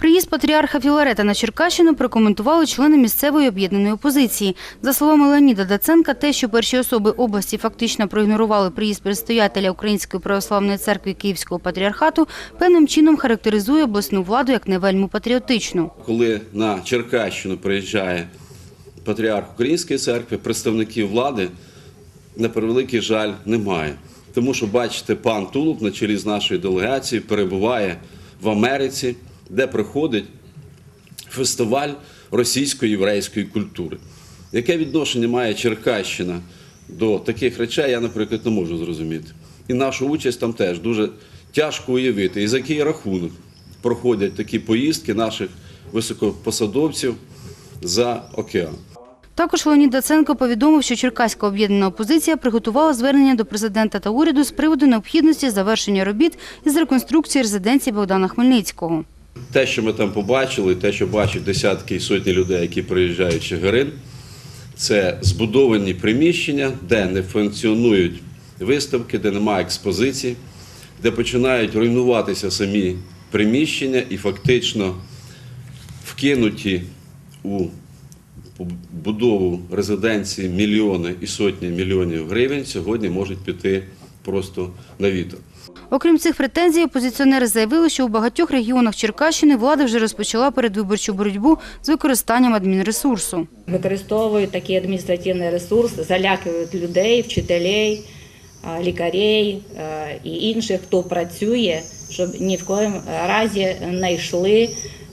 Приїзд патріарха Філарета на Черкащину прокоментували члени місцевої об'єднаної опозиції. За словами Леоніда Даценка, те, що перші особи області фактично проігнорували приїзд предстоятеля Української православної церкви Київського патріархату, певним чином характеризує обласну владу як не вельми патріотичну. коли на Черкащину приїжджає патріарх Української церкви, представників влади, на превеликий жаль, немає. Тому що, бачите, пан Тулуб на чолі з нашою делегацією перебуває в Америці, де проходить фестиваль російської єврейської культури. Яке відношення має Черкащина до таких речей, я, наприклад, не можу зрозуміти. І нашу участь там теж дуже тяжко уявити. І за який рахунок проходять такі поїздки наших високопосадовців за океан. Також Леонід Даценко повідомив, що Черкаська об'єднана опозиція приготувала звернення до президента та уряду з приводу необхідності завершення робіт із реконструкції резиденції Богдана Хмельницького. Те, що ми там побачили, те, що бачать десятки і сотні людей, які приїжджають в Чигирин, це збудовані приміщення, де не функціонують виставки, де немає експозицій, де починають руйнуватися самі приміщення і фактично вкинуті у будову резиденції мільйони і сотні мільйонів гривень сьогодні можуть піти просто на вітер. Окрім цих претензій, опозиціонери заявили, що у багатьох регіонах Черкащини влада вже розпочала передвиборчу боротьбу з використанням адмінресурсу. використовують такий адміністративний ресурс, залякують людей, вчителей, лікарей і інших, хто працює, щоб ні в коєму разі не йшли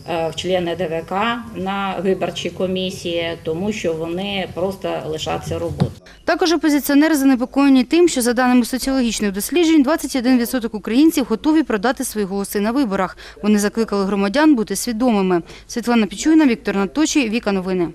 в члени ДВК на виборчі комісії, тому що вони просто лишаться роботи. Також опозиціонери занепокоєні тим, що за даними соціологічних досліджень, 21% українців готові продати свої голоси на виборах. Вони закликали громадян бути свідомими. Світлана Пічуйна, Віктор Наточий, Віка Новини.